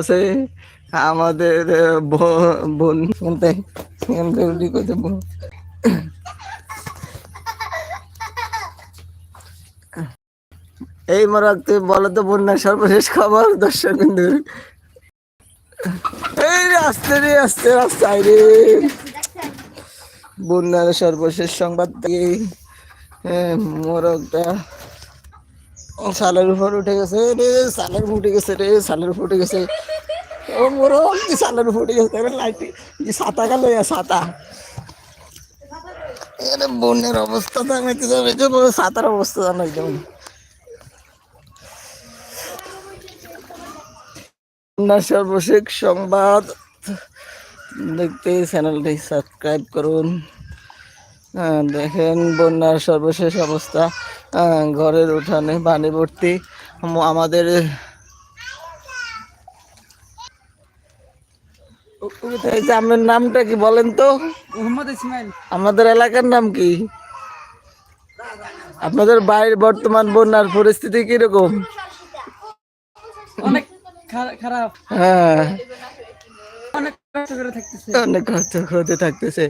আছে, আমাদের বোন শুনতে করতে। এই মরাক তুই বলো তো বন্যা সর্বশেষ খবর, দর্শক এই রাস্তা রে আসতে রাস্তায় রে বন্যার সর্বশেষ সংবাদ থেকে মোরগটা সালের উপর উঠে গেছে রে, সালের উপর উঠে গেছে রে, সালের উপর উঠে গেছে। ও মোরগ কি সালের উপর উঠে গেছে লাইট ছাতা গেল সাতা এরে বন্যার অবস্থা জানাইতে যাবে যে সাতার অবস্থা জানাই যেমন। বন্যার সর্বশেষ সংবাদ দেখতে চ্যানেলটি সাবস্ক্রাইব করুন। দেখেন বন্যার সর্বশেষ অবস্থা। ঘরের উঠানে পানি ভর্তি। আমাদের আপনার নামটা কি বলেন তো? আমাদের এলাকার নাম কি? আপনাদের বাইরের বর্তমান বন্যার পরিস্থিতি কীরকম? অনেক খারাপ। হ্যাঁ। অনেক কষ্ট করে থাকতেছে। অনেক কষ্ট হতে থাকতেছে।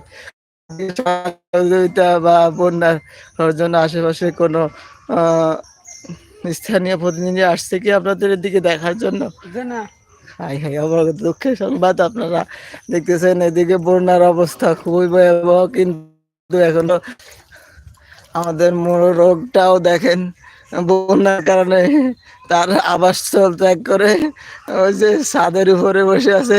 সহযোগিতা বা বন্যার জন্য আশেপাশে কোনো স্থানীয় প্রতিনিধি আসছে কি আপনাদের এদিকে দেখার জন্য? হাই হাই আমার দুঃখের সংবাদ আপনারা দেখতেছেন এদিকে বন্যার অবস্থা খুবই ভয়াবহ কিন্তু এখনও আমাদের রোগটাও দেখেন বন্যার কারণে তার আবাসস্থল ত্যাগ করে ওই যে ছাদের উপরে বসে আছে।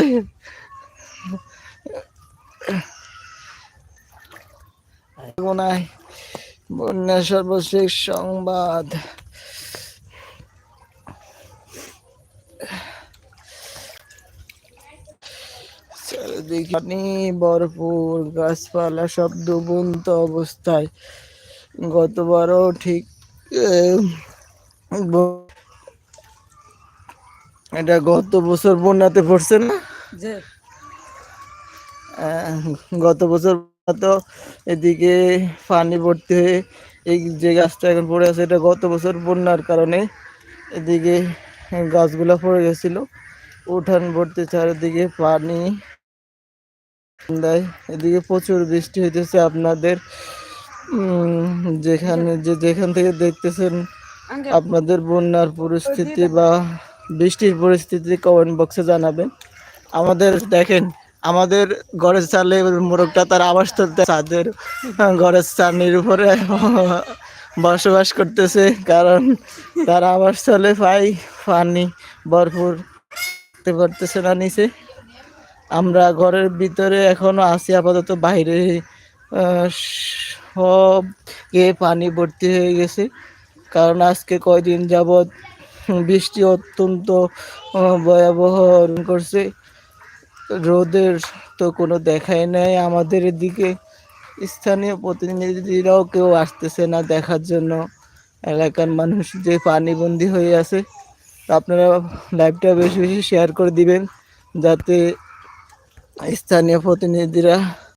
মনে বন্যার সর্বশেষ সংবাদ। চারিদিকে ভরপুর গাছপালা সব ডুবন্ত অবস্থায়। গতবারও ঠিক এটা গত বছর বন্যাতে পড়ছে না? গত বছর তো এদিকে পানি ভর্তি হয়ে এই যে গাছটা এখন পড়ে আছে, এটা গত বছর বন্যার কারণে এদিকে গাছগুলা পড়ে গেছিল। উঠান ভর্তি চারিদিকে পানি দেয়। এদিকে প্রচুর বৃষ্টি হইতেছে আপনাদের যেখানে যে যেখান থেকে দেখতেছেন আপনাদের বন্যার পরিস্থিতি বা বৃষ্টির পরিস্থিতি কমেন্ট বক্সে জানাবেন। আমাদের দেখেন আমাদের ঘরের চালে মোরগটা তার আবাস চলতে তাদের ঘরের চালের উপরে বসবাস করতেছে, কারণ তার আবাস চলে পাই পানি ভরপুর করতে পারতেছে না নিচে। আমরা ঘরের ভিতরে এখনও আছি, আপাতত বাইরে সব এ পানি ভর্তি হয়ে গেছে, কারণ আজকে কয়দিন যাবৎ বৃষ্টি অত্যন্ত ভয়াবহ করছে। রোদের তো কোনো দেখাই নেই। আমাদের এদিকে স্থানীয় প্রতিনিধিরাও কেউ আসতেছে না দেখার জন্য। এলাকার মানুষ যে পানিবন্দি হয়ে আছে, আপনারা লাইভটা বেশি বেশি শেয়ার করে দিবেন, যাতে স্থানীয় প্রতিনিধিরা